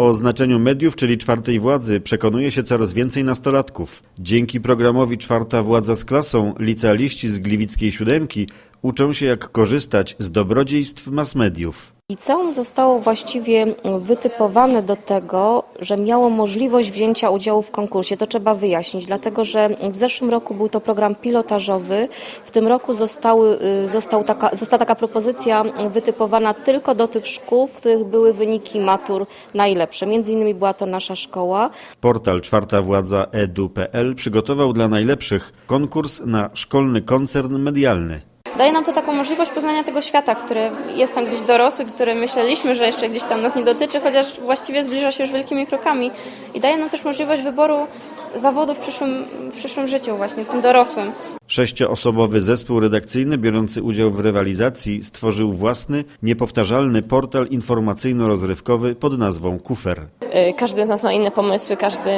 O znaczeniu mediów, czyli czwartej władzy, przekonuje się coraz więcej nastolatków. Dzięki programowi Czwarta Władza z klasą, licealiści z Gliwickiej Siódemki uczą się jak korzystać z dobrodziejstw mass mediów. Liceum zostało właściwie wytypowane do tego, że miało możliwość wzięcia udziału w konkursie. To trzeba wyjaśnić, dlatego że w zeszłym roku był to program pilotażowy. W tym roku zostały, y, został taka, została taka propozycja wytypowana tylko do tych szkół, w których były wyniki matur najlepsze. Między innymi była to nasza szkoła. Portal Czwarta Władza edu.pl przygotował dla najlepszych konkurs na szkolny koncern medialny. Daje nam to taką możliwość poznania tego świata, który jest tam gdzieś dorosły, który myśleliśmy, że jeszcze gdzieś tam nas nie dotyczy, chociaż właściwie zbliża się już wielkimi krokami. I daje nam też możliwość wyboru zawodu w przyszłym, w przyszłym życiu, właśnie tym dorosłym. Sześcioosobowy zespół redakcyjny biorący udział w rywalizacji stworzył własny, niepowtarzalny portal informacyjno-rozrywkowy pod nazwą Kufer. Y, Każdy z nas ma inne pomysły, każdy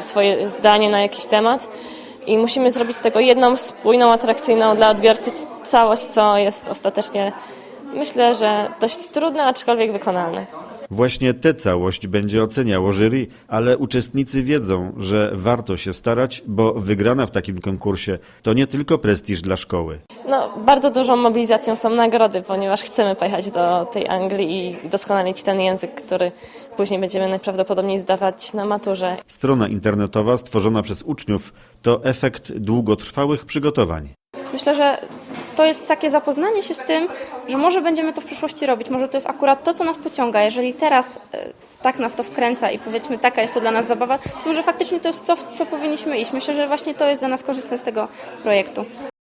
swoje zdanie na jakiś temat i musimy zrobić z tego jedną spójną, atrakcyjną dla odbiorcy całość, co jest ostatecznie myślę, że dość trudne, aczkolwiek wykonalne. Właśnie tę całość będzie oceniało jury, ale uczestnicy wiedzą, że warto się starać, bo wygrana w takim konkursie to nie tylko prestiż dla szkoły. No, bardzo dużą mobilizacją są nagrody, ponieważ chcemy pojechać do tej Anglii i doskonalić ten język, który później będziemy najprawdopodobniej zdawać na maturze. Strona internetowa stworzona przez uczniów to efekt długotrwałych przygotowań. Myślę, że to jest takie zapoznanie się z tym, że może będziemy to w przyszłości robić, może to jest akurat to, co nas pociąga. Jeżeli teraz e, tak nas to wkręca i powiedzmy taka jest to dla nas zabawa, to może faktycznie to jest to, w co powinniśmy iść. Myślę, że właśnie to jest dla nas korzystne z tego projektu.